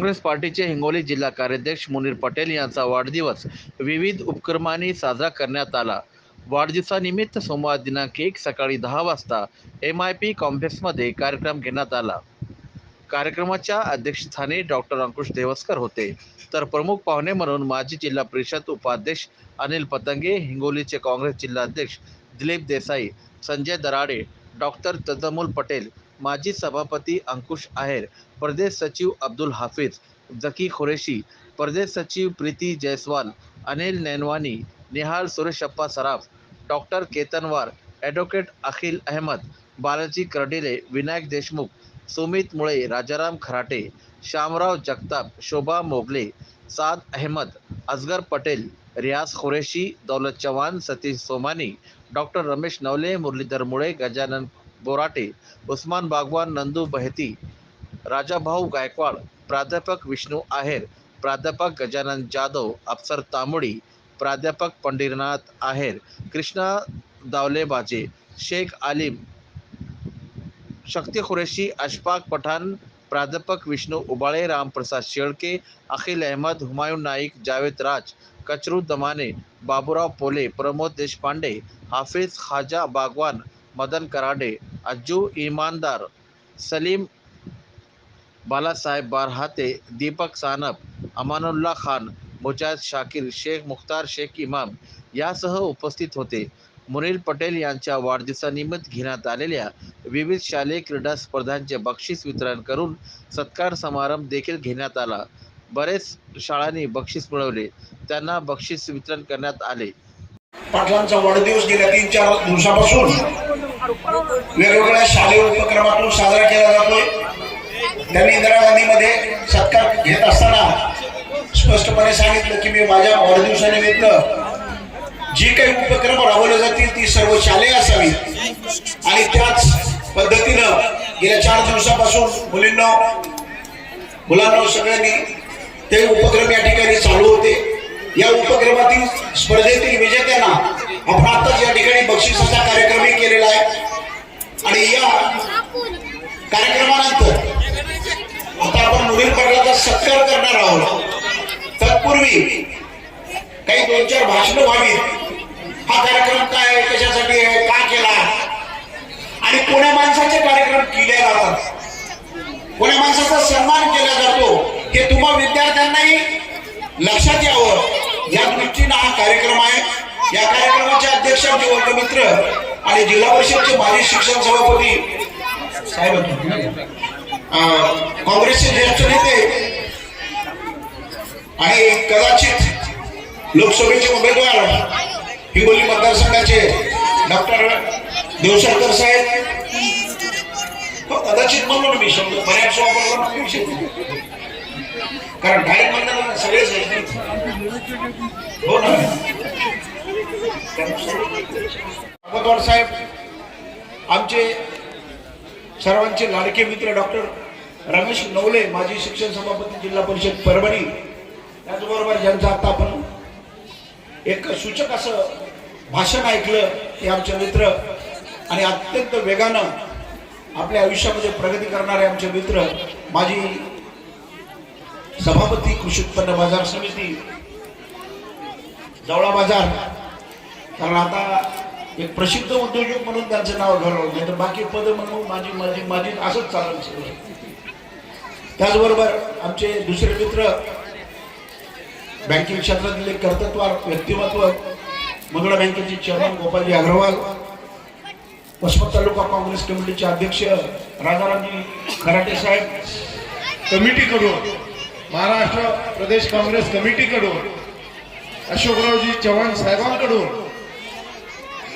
काँग्रेस पार्टीचे हिंगोली जिल्हा कार्याध्यक्ष मुनीर पटेल यांचा वाढदिवस विविध उपक्रमांनी साजरा करण्यात आला. वाढदिवसानिमित्त सोमवार दिनांक एक सकाळी दहा वाजता एम आय पी कॉम्प्लेक्समध्ये कार्यक्रम घेण्यात आला. कार्यक्रमाच्या अध्यक्षस्थानी डॉक्टर अंकुश देवस्कर होते. तर प्रमुख पाहुणे म्हणून माजी जिल्हा परिषद उपाध्यक्ष अनिल पतंगे हिंगोलीचे काँग्रेस जिल्हाध्यक्ष दिलीप देसाई संजय दराडे डॉक्टर तजमुल पटेल माजी सभापती अंकुश आहेर प्रदेश सचिव अब्दुल हाफिज जकी खुरेशी प्रदेश सचिव प्रीती जयस्वाल अनिल नैनवानी निहाल सुरेशप्पा सराफ डॉक्टर केतनवार ॲडव्होकेट अखिल अहमद बालाजी कर्डिले विनायक देशमुख सुमित मुळे राजाराम खराटे श्यामराव जगताप शोभा मोगले साद अहमद असगर पटेल रियाज खुरेशी दौलत चव्हाण सतीश सोमानी डॉक्टर रमेश नवले मुरलीधर मुळे गजानन बोराटे उस्मान बागवान नंदू बहती राजाभाऊ गायकवाड प्राध्यापक विष्णू आहेर प्राध्यापक गजानन जाधव अप्सर तांबडी प्राध्यापक पंढरीनाथ आहेर कृष्णा दावलेबाजे शेख आलिम शक्ती खुरेशी अशफाक पठाण प्राध्यापक विष्णू उबाळे रामप्रसाद शेळके अखिल अहमद हुमायून नाईक जावेद राज कचरू दमाने बाबुराव पोले प्रमोद देशपांडे हाफिज खाजा बागवान मदन कराडे अज्जू इमानदार सलीम बालासाहेब बारहाते दीपक सानप अमानुल्ला खान मुजाद शाकिर शेख मुख्तार शेख इमाम यासह उपस्थित होते. मुनील पटेल यांच्या वाढदिवसानिमित्त घेण्यात आलेल्या विविध शालेय क्रीडा स्पर्धांचे बक्षीस वितरण करून सत्कार समारंभ देखील घेण्यात आला. बरेच शाळांनी बक्षीस मिळवले. त्यांना बक्षीस वितरण करण्यात आले. पाटलांचा वाढदिवस गेल्या तीन चार दिवसापासून वेगवेगळ्या शालेय उपक्रमातून साजरा केला जातोय. त्यांनी इंदिरा गांधीमध्ये सत्कार घेत असताना स्पष्टपणे सांगितलं की मी माझ्या वाढदिवसानिमित्त जी काही उपक्रम राबवले जातील ती सर्व शालेय असावी आणि त्याच पद्धतीनं गेल्या चार दिवसापासून मुलींना मुलांना सगळ्यांनी ते उपक्रम या ठिकाणी चालू होते. या उपक्रमातील स्पर्धेतील विजेत्यांना आपण आताच या ठिकाणी बक्षिसाचा कार्यक्रमही केलेला आहे. आणि या कार्यक्रमानंतर आता आपण मुलीर पडल्याचा सत्कार करणार आहोत. तत्पूर्वी काही दोन चार भाषणं व्हावीत. हा कार्यक्रम काय कशासाठी आहे का केला? आणि कोण्या माणसाचे कार्यक्रम केले जातात? कोण्या माणसाचा सन्मान केला जातो हे तुम्हा विद्यार्थ्यांनाही लक्षात यावं. या दृष्टीनं हा कार्यक्रम आहे. या कार्यक्रमाचे अध्यक्ष आमचे वर्गमित्र आणि जिल्हा परिषदचे माजी शिक्षण सभापती साहेब काँग्रेसचे ज्येष्ठ नेते आणि कदाचित लोकसभेचे उमेदवार हिंगोली मतदारसंघाचे डॉक्टर देवसरकर साहेब. हो, कदाचित म्हणलो ना मी शब्द बऱ्याच वापरला कारण डायरेक्ट म्हणलं ना सगळेच हो ना? अहमदवार साहेब आमचे सर्वांचे लाडके मित्र डॉक्टर रमेश नवले माजी शिक्षण सभापती जिल्हा परिषद परभणी त्याचबरोबर ज्यांचं आता आपण एक सूचक असं भाषण ऐकलं हे आमचे मित्र आणि अत्यंत वेगानं आपल्या आयुष्यामध्ये प्रगती करणारे आमचे मित्र माजी सभापती कृषी उत्पन्न बाजार समिती जवळा बाजार. कारण आता एक प्रसिद्ध उद्योजक म्हणून त्यांचं नाव घडवलं नाही तर बाकी पद म्हणून माझी माझी माझी असंच चाललं सगळं त्याचबरोबर आमचे दुसरे मित्र बँकिंग क्षेत्रातील एक कर्तृत्वार व्यक्तिमत्व मंगळा बँकेचे चेअरमन गोपालजी अग्रवाल वसमत तालुका काँग्रेस कमिटीचे अध्यक्ष राजारामजी खराटे साहेब कमिटीकडून महाराष्ट्र प्रदेश काँग्रेस कमिटीकडून अशोकरावजी चव्हाण साहेबांकडून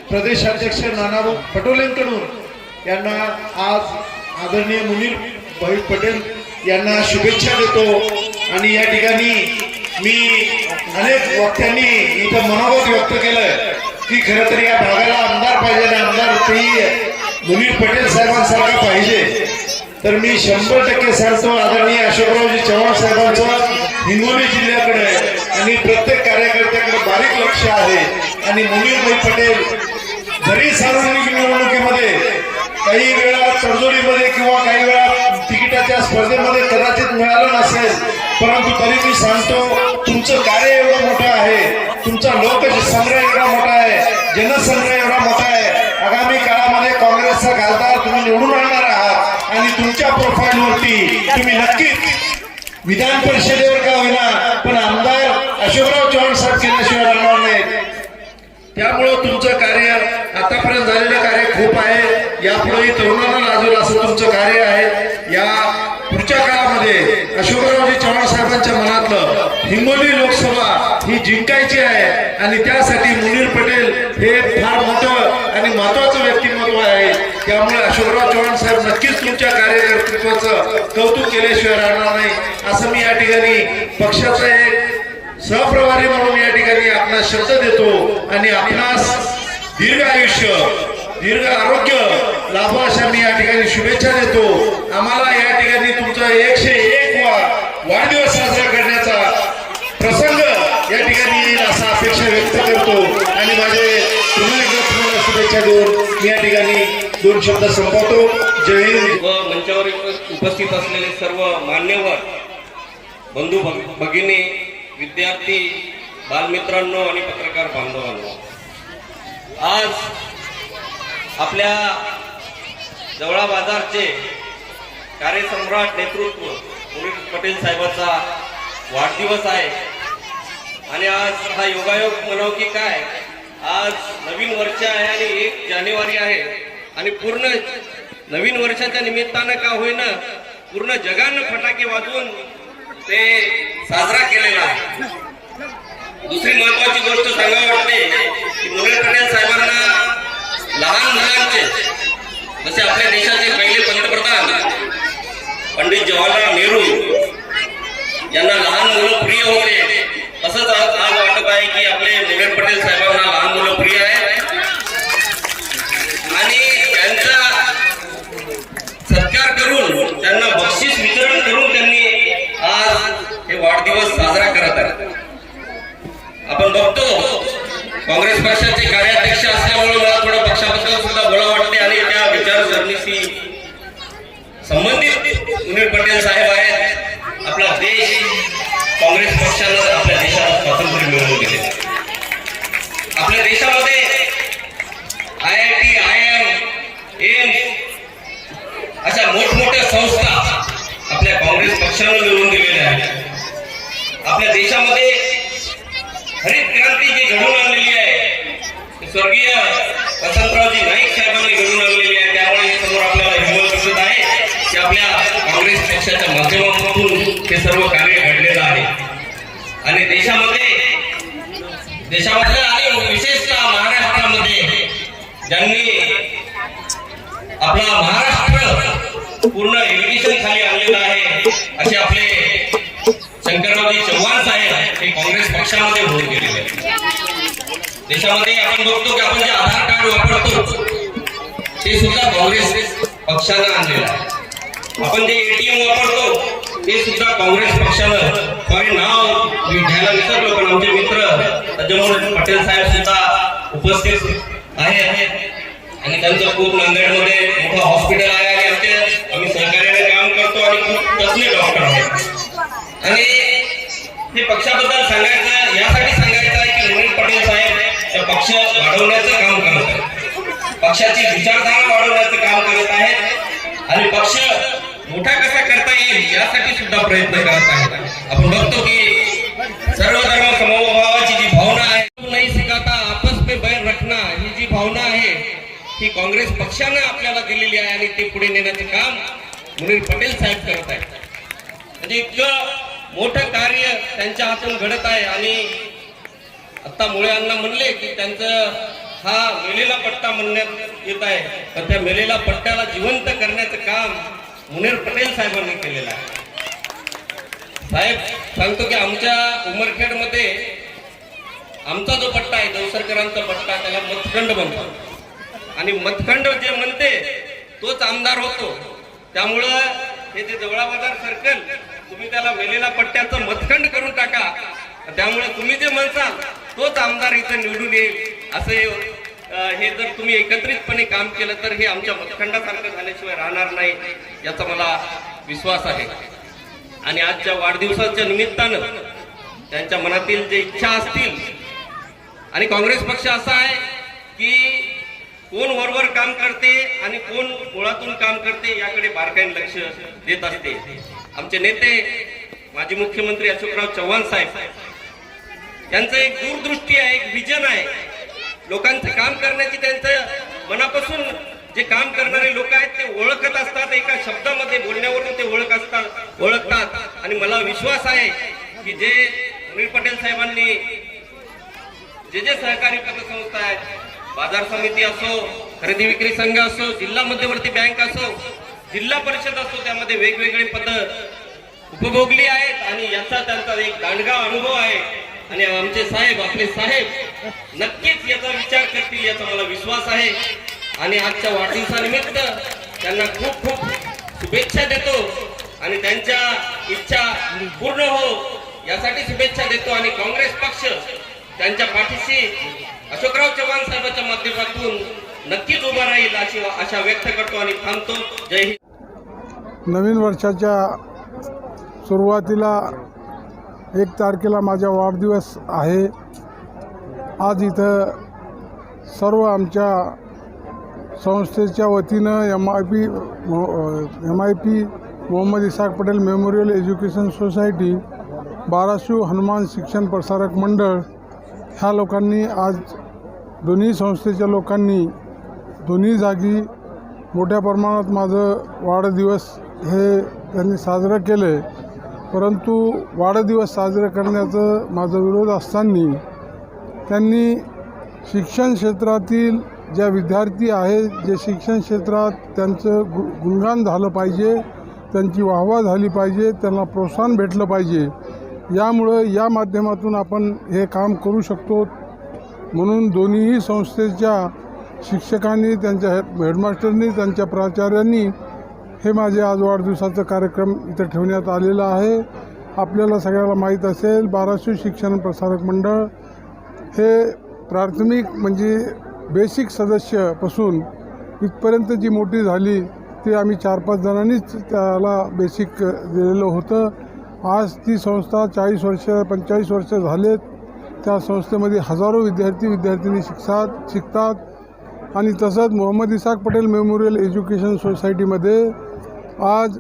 प्रदेशाध्यक्ष नानाभाऊ पटोलेंकडून यांना आज आदरणीय मुनीर भाई पटेल यांना शुभेच्छा देतो. आणि या ठिकाणी मी अनेक वक्त्यांनी इथं मनोगत व्यक्त केलं की खरं तर या भागाला आमदार पाहिजे आणि आमदार तेही मुनीर पटेल साहेबांसारखा पाहिजे. तर मी शंभर टक्के सांगतो आदरणीय अशोकरावजी चव्हाण साहेबांचं हिंगोली जिल्ह्याकडे आणि प्रत्येक कार्यकर्त्याकडे बारीक लक्ष आहे. आणि मुनीरभाई पटेल जरी सार्वजनिक निवडणुकीमध्ये काही वेळा तडजोडीमध्ये किंवा काही वेळा तिकिटाच्या स्पर्धेमध्ये कदाचित मिळालं नसेल परंतु तरी मी सांगतो तुमचं कार्य एवढं मोठं आहे तुमचा लोकसंग्रह एवढा मोठा आहे जनसंग्रह एवढा मोठा आहे. आगामी काळामध्ये काँग्रेसचा खासदार तुम्ही निवडून आणणार आहात आणि तुमच्या प्रोफाईलवरती तुम्ही नक्कीच विधान परिषदेवर का होईना पण आमदार अशोकराव चव्हाण साहेब केल्याशिवाय राहणार नाहीत. त्यामुळं तुमचं कार्य आतापर्यंत झालेलं कार्य खूप आहे. यापुढेही तरुणांना लाजूल असं तुमचं कार्य आहे. या पुढच्या काळामध्ये अशोकरावजी चव्हाण साहेबांच्या मनातलं हिंगोली लोकसभा ही जिंकायची आहे आणि त्यासाठी मुनीर पटेल हे फार मोठं आणि महत्वाचं व्यक्तिमत्व आहे. त्यामुळे अशोकराव चव्हाण साहेब नक्कीच तुमच्या कार्यकर्तृत्वाचं कौतुक केल्याशिवाय राहणार नाही असं मी या ठिकाणी पक्षाचं एक सहप्रभारी म्हणून या ठिकाणी आपणास शब्द देतो आणि आपणास दीर्घ आयुष्य दीर्घ आरोग्य लाभो अशा मी या ठिकाणी शुभेच्छा देतो. आम्हाला या ठिकाणी तुमचा एकशे एक वा वाढदिवस साजरा करण्याचा प्रसंग या ठिकाणी येईल असा अपेक्षा व्यक्त करतो. आणि माझे पुन्हा एकदा तुम्हाला शुभेच्छा देऊन मी या ठिकाणी दोन शब्द संपवतो. जय हिंद. व मंचावर उपस्थित असलेले सर्व मान्यवर बंधू भगिनी विद्यार्थी बालमित्रांनो आणि पत्रकार बांधवांनो. आज आपल्या जवळा बाजारचे कार्यसम्राट नेतृत्व मुनीर पटेल साहेबाचा वाढदिवस आहे. आणि आज हा योगायोग म्हणाव की काय? आज नवीन वर्ष आहे आणि एक जानेवारी आहे. आणि पूर्ण नवीन वर्षाच्या निमित्तानं का होईना पूर्ण जगानं फटाके वाजवून ते साजरा केलेला आहे. दुसरी महत्वाची गोष्ट सांगावी वाटते की मुनीर पटेल साहेबांना लहान मुलांचे जसे आपल्या देशाचे पहिले पंतप्रधान पंडित जवाहरलाल नेहरू यांना लहान मुलं प्रिय होते तसंच आज आज वाटत आहे की आपले मुनीर पटेल साहेबांना लहान मुलं प्रिय आहेत आणि त्यांचा सत्कार करून त्यांना बक्षीस वितरण करून त्यांनी आज हे वाढदिवस साजरा करत आहेत आपण बघतो काँग्रेस पक्षाचे कार्याध्यक्ष असल्यामुळे मला थोडं पक्षाबद्दल सुद्धा बोला वाटते आणि त्या विचारसरणीशी संबंधित सुनील पटेल साहेब आहेत. आपला देश काँग्रेस पक्षानं आपल्या देशाला स्वातंत्र्य मिळवून दिले. आपल्या देशामध्ये I I T I M AIIMS अशा मोठमोठ्या संस्था आपल्या काँग्रेस पक्षानं मिळवून दिलेल्या आहेत आपल्या देशामध्ये हरित क्रांती जी घडून आणलेली आहे ती स्वर्गीय वसंतरावजी नाईक साहेबांनी घडून आणलेली आहे त्यामुळे हे समोर आपल्याला हिंमत दिसत आहे की आपल्या काँग्रेस पक्षाच्या माध्यमातून हे सर्व कार्य घडलेलं आहे आणि देशामध्ये देशामध्ये आणि विशेषतः महाराष्ट्रामध्ये ज्यांनी आपला महाराष्ट्र पूर्ण एज्युकेशन खाली आणलेला आहे असे आपले शंकररावजी चव्हाण साहेब हे काँग्रेस पक्षामध्ये होऊन गेलेले आहेत. देशामध्ये आपण बघतो की आपण जे आधार कार्ड वापरतो ते सुद्धा काँग्रेस पक्षानं आणलेलं आहे. आपण जे एटीएम वापरतो ते सुद्धा काँग्रेस पक्षानं सॉरी नाव मी घ्यायला विसरलो पण आमचे मित्र त्याच्यामुळे पटेल साहेब सुद्धा उपस्थित आहेत. आणि त्यांचं खूप नांदेडमध्ये मोठं हॉस्पिटल आहे आणि आमचे आम्ही सहकार्याने काम करतो आणि खूप तज्ञ डॉक्टर आहेत. आणि हे पक्षाबद्दल सांगायचं यासाठी साहेब पक्ष वाढवण्याचं काम करत आहेत. पक्षाची विचारधारा वाढवण्याचं काम करत आहेत. आणि पक्ष मोठा कसा करता येईल यासाठी सुद्धा प्रयत्न करत आहेत. आपण बघतो की सर्व धर्म समभावाची जी भावना आहे नाही सिकाता आपस में बैर रखना ही जी भावना आहे ही काँग्रेस पक्षानं आपल्याला दिलेली आहे आणि ते पुढे नेण्याचे काम मुनीर पटेल साहेब करत आहेत. म्हणजे इतकं मोठं कार्य त्यांच्या हातून घडत आहे आणि आता मुळे अण्णा म्हणले की त्यांचं हा मेलेला पट्टा म्हणण्यात येत आहे. तर त्या मेलेला पट्ट्याला जिवंत करण्याचं काम मुनेर पटेल साहेबांनी केलेलं आहे. साहेब सांगतो की आमच्या उमरखेडमध्ये आमचा जो पट्टा आहे दौसरकरांचा पट्टा त्याला मतखंड म्हणतो आणि मतखंड जे म्हणते तोच आमदार होतो. त्यामुळं हे जे जवळा बाजार सर्कल तुम्ही त्याला वेलेला पट्ट्याचं मतखंड करून टाका. त्यामुळे तुम्ही जे म्हणसाल तोच आमदार इथं निवडून येईल असं हे जर तुम्ही एकत्रितपणे काम केलं तर हे आमच्या मतखंडासारखं झाल्याशिवाय राहणार नाही याचा मला विश्वास आहे. आणि आजच्या वाढदिवसाच्या निमित्तानं त्यांच्या मनातील जे इच्छा असतील आणि काँग्रेस पक्ष असा आहे की कोण वरवर काम करते आणि कोण मुळातून काम करते याकडे बारकाईने लक्ष देत असते. आमचे नेते माजी मुख्यमंत्री अशोकराव चव्हाण साहेब त्यांचं एक दूरदृष्टी आहे एक विजन आहे. लोकांचं काम करण्याची त्यांचं मनापासून जे काम करणारे लोक आहेत ते ओळखत असतात एका शब्दामध्ये बोलण्यावरून ते ओळख असतात ओळखतात. आणि मला विश्वास आहे की जे अनिल पटेल साहेबांनी जे जे सहकारी पतसंस्था आहेत बाजार समिती असो खरेदी विक्री संघ असो जिल्हा मध्यवर्ती बँक असो जिल्हा परिषद असो त्यामध्ये वेगवेगळे पद उपभोगली आहेत. आणि याचा त्यांचा एक दांडगा अनुभव आहे. आणि आमचे साहेब आपले साहेब नक्कीच याचा विचार करतील याचा मला विश्वास आहे. आणि आजच्या वाढदिवसानिमित्त त्यांना खूप खूप शुभेच्छा देतो. आणि त्यांच्या इच्छा पूर्ण हो यासाठी शुभेच्छा देतो. आणि काँग्रेस पक्ष त्यांच्या पाठीशी अशोकराव चव्हाण साहेबांच्या माध्यमातून नक्कीच उभा राहील अशी आशा व्यक्त करतो आणि थांबतो. जय हिंद. नवीन वर्षाच्या सुरुवातीला एक तारखेला माझा वाढदिवस आहे. आज इथं सर्व आमच्या संस्थेच्या वतीनं M I P M I P Mohammed Isaq Patel memorial education society Barashu Hanuman शिक्षण प्रसारक मंडळ ह्या लोकांनी आज दोन्ही संस्थेच्या लोकांनी दोन्ही जागी मोठ्या प्रमाणात माझं वाढदिवस हे त्यांनी साजरं केलं परंतु वाढदिवस साजरं करण्याचं माझा विरोध असताना त्यांनी शिक्षण क्षेत्रातील ज्या विद्यार्थी आहेत जे शिक्षण क्षेत्रात त्यांचं गु गुणगान झालं पाहिजे त्यांची वाहवा झाली पाहिजे त्यांना प्रोत्साहन भेटलं पाहिजे यामुळं या माध्यमातून आपण हे काम करू शकतो. म्हणून दोन्हीही संस्थेच्या शिक्षकांनी त्यांच्या हेडमास्टरनी त्यांच्या प्राचार्यांनी हे माझे आज वाढदिवसाचा कार्यक्रम इथं ठेवण्यात आलेला आहे. आपल्याला सगळ्याला माहीत असेल बाराशे शिक्षण प्रसारक मंडळ हे प्राथमिक म्हणजे बेसिक सदस्यपासून इथपर्यंत जी मोठी झाली ते आम्ही चार पाच जणांनीच त्याला बेसिक दिलेलं होतं. आज ती संस्था चाळीस वर्ष पंचेचाळीस वर्ष झालेत. त्या संस्थेमध्ये हजारो विद्यार्थी विद्यार्थिनी शिकतात शिकतात. आणि तसंच मोहम्मद इसाक पटेल मेमोरियल एज्युकेशन सोसायटीमध्ये आज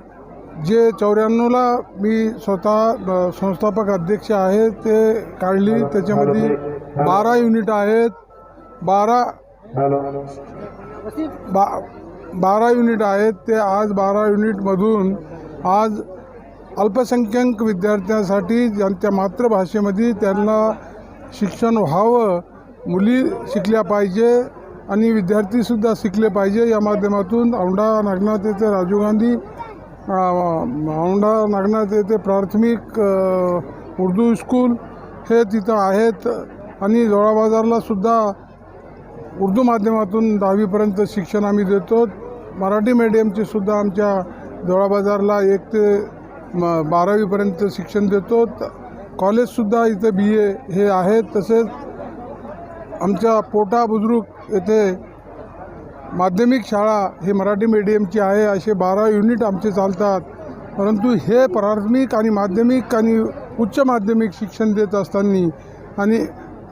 जे चौऱ्याण्णवला मी स्वतः संस्थापक अध्यक्ष आहे ते काढली. त्याच्यामध्ये बारा युनिट आहेत. बारा बा बारा युनिट आहेत. ते आज बारा युनिटमधून आज अल्पसंख्याक विद्यार्थ्यांसाठी ज्यांच्या मातृभाषेमध्ये त्यांना शिक्षण व्हावं मुली शिकल्या पाहिजे. आणि विद्यार्थीसुद्धा शिकले पाहिजे. या माध्यमातून औंढा नागनाथ येथे राजीव गांधी औंढा नागनाथ येथे प्राथमिक उर्दू स्कूल हे तिथं आहेत. आणि जोळा बाजारलासुद्धा उर्दू माध्यमातून दहावीपर्यंत शिक्षण आम्ही देतो. मराठी मीडियमचे सुद्धा आमच्या जोळा बाजारला एक ते म बारावीपर्यंत शिक्षण देतो. कॉलेजसुद्धा इथं बी ए हे आहेत. तसेच आमच्या पोटा बुजुर्ग येथे माध्यमिक शाळा ही मराठी मीडियमची आहे. असे बारा युनिट आमचे चालतात. परंतु हे प्राथमिक आणि माध्यमिक आणि उच्च माध्यमिक शिक्षण देत असताना आणि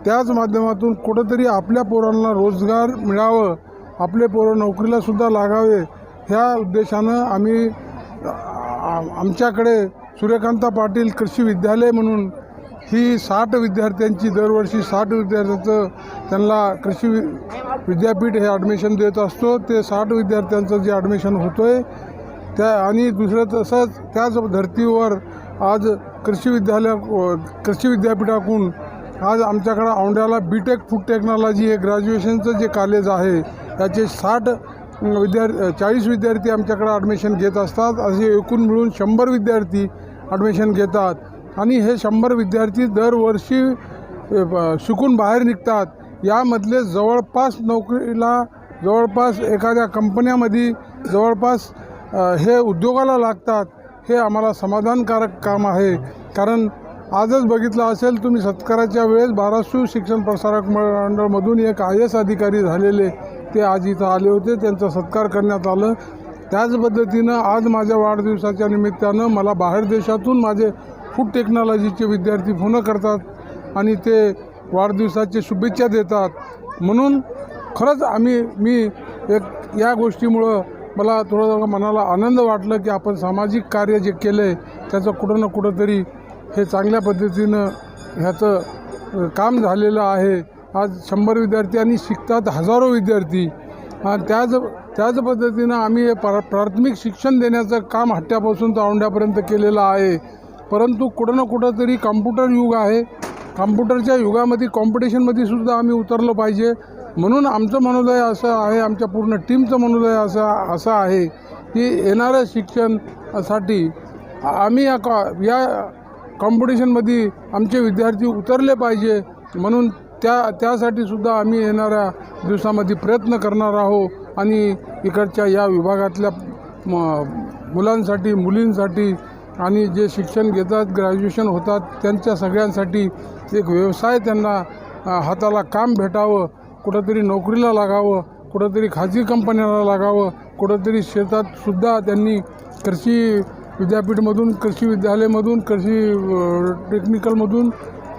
त्याच माध्यमातून कुठंतरी आपल्या पोरांना रोजगार मिळावं आपले पोरं नोकरीलासुद्धा लागावे ह्या उद्देशानं आम्ही आमच्याकडे सूर्यकांता पाटील कृषी विद्यालय म्हणून ही साठ विद्यार्थ्यांची दरवर्षी साठ विद्यार्थ्यांचं त्यांना कृषी वि विद्यापीठ हे ॲडमिशन देत असतो. ते साठ विद्यार्थ्यांचं जे ॲडमिशन होतं आहे त्या आणि दुसरं तसंच त्याच धर्तीवर आज कृषी विद्यालय कृषी विद्यापीठाकडून आज आमच्याकडं औंढ्याला बी टेक फूड टेक्नॉलॉजी हे ग्रॅज्युएशनचं जे कॉलेज आहे त्याचे साठ विद्यार्थी चाळीस विद्यार्थी आमच्याकडं ॲडमिशन घेत असतात. असे एकूण मिळून शंभर विद्यार्थी ॲडमिशन घेतात. आणि हे शंभर विद्यार्थी दरवर्षी शिकून बाहेर निघतात. यामधले जवळपास नोकरीला जवळपास एखाद्या कंपन्यामध्ये जवळपास हे उद्योगाला लागतात. हे आम्हाला समाधानकारक काम आहे. कारण आजच बघितलं असेल तुम्ही सत्काराच्या वेळेस बाराशू शिक्षण प्रसारक मंडळमधून एक आय एस अधिकारी झालेले. ते आज इथं आले होते. त्यांचा सत्कार करण्यात आलं. त्याच पद्धतीनं आज माझ्या वाढदिवसाच्या निमित्तानं मला बाहेर देशातून माझे फूड टेक्नॉलॉजीचे विद्यार्थी फोन करतात आणि ते वाढदिवसाचे शुभेच्छा देतात. म्हणून खरंच आम्ही मी एक या गोष्टीमुळं मला थोडं मनाला आनंद वाटलं की आपण सामाजिक कार्य जे केलं आहे त्याचं कुठं ना कुठंतरी हे चांगल्या पद्धतीनं ह्याचं काम झालेलं आहे. आज शंभर विद्यार्थी आणि शिकतात हजारो विद्यार्थी. आणि त्याच त्याच पद्धतीनं आम्ही हे प्रा प्राथमिक शिक्षण देण्याचं काम हट्ट्यापासून तर औंढ्यापर्यंत केलेलं आहे. परंतु कुठं ना कुठं तरी कॉम्प्युटर युग आहे. कॉम्प्युटरच्या युगामध्ये कॉम्पिटिशनमध्ये सुद्धा आम्ही उतरलो पाहिजे. म्हणून आमचं मनोदय असं आहे आमच्या पूर्ण टीमचं मनोदय असं असं आहे की येणाऱ्या शिक्षणासाठी आम्ही या कॉ या कॉम्पिटिशनमध्ये आमचे विद्यार्थी उतरले पाहिजे. म्हणून त्या त्यासाठी सुद्धा आम्ही येणाऱ्या दिवसामध्ये प्रयत्न करणार आहोत. आणि इकडच्या या विभागातल्या मुलांसाठी मुलींसाठी आणि जे शिक्षण घेतात ग्रॅज्युएशन होतात त्यांच्या सगळ्यांसाठी एक व्यवसाय त्यांना हाताला काम भेटावं कुठंतरी नोकरीला लागावं कुठंतरी खाजगी कंपन्याला लागावं कुठंतरी शेतातसुद्धा त्यांनी कृषी विद्यापीठमधून कृषी विद्यालयमधून कृषी टेक्निकलमधून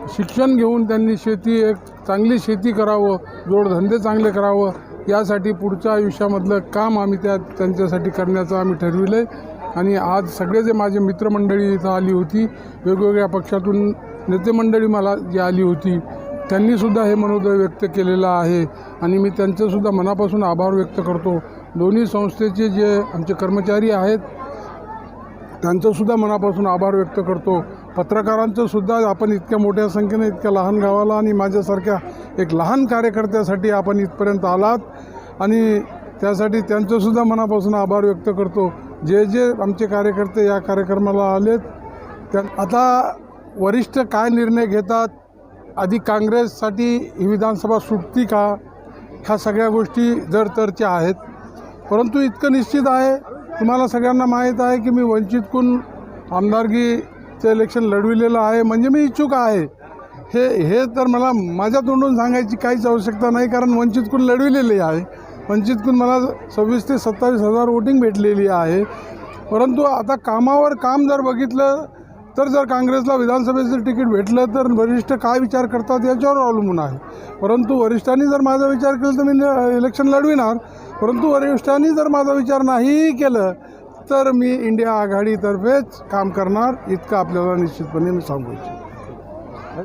शिक्षण घेऊन त्यांनी शेती एक चांगली शेती करावं जोडधंदे चांगले करावं यासाठी पुढच्या आयुष्यामधलं काम आम्ही त्या त्यांच्यासाठी करण्याचं आम्ही ठरविलं आहे आणि आज सगळे जे माझे मित्रमंडळी इथं आली होती वेगवेगळ्या पक्षातून नेतेमंडळी मला जी आली होती त्यांनीसुद्धा हे मनोदय व्यक्त केलेलं आहे. आणि मी त्यांचंसुद्धा मनापासून आभार व्यक्त करतो. दोन्ही संस्थेचे जे आमचे कर्मचारी आहेत त्यांचंसुद्धा मनापासून आभार व्यक्त करतो. पत्रकारांचंसुद्धा आपण इतक्या मोठ्या संख्येने इतक्या लहान गावाला आणि माझ्यासारख्या एक लहान कार्यकर्त्यासाठी आपण इथपर्यंत आलात. आणि त्यासाठी त्यांचंसुद्धा मनापासून आभार व्यक्त करतो. जे जे आमचे कार्यकर्ते या कार्यक्रमाला आलेत त्या आता वरिष्ठ काय निर्णय घेतात? आधी काँग्रेससाठी ही विधानसभा सुटती का? ह्या सगळ्या गोष्टी जर तरच्या आहेत परंतु इतकं निश्चित आहे तुम्हाला सगळ्यांना माहीत आहे की मी वंचितकून आमदारकीचं इलेक्शन लढविलेलं आहे म्हणजे मी इच्छुक आहे. हे हे तर मला माझ्या तोंडून सांगायची काहीच आवश्यकता नाही कारण वंचितकून लढविलेली आहे. वंचितकून मला सव्वीस ते सत्तावीस हजार वोटिंग भेटलेली आहे. परंतु आता कामावर काम जर बघितलं तर जर काँग्रेसला विधानसभेचं तिकीट भेटलं तर वरिष्ठ काय विचार करतात याच्यावर अवलंबून आहे. परंतु वरिष्ठांनी जर माझा विचार केला तर मी इलेक्शन लढविणार. परंतु वरिष्ठांनी जर माझा विचार नाही केलं तर मी इंडिया आघाडीतर्फेच काम करणार. इतकं आपल्याला निश्चितपणे मी सांगू इच्छितो.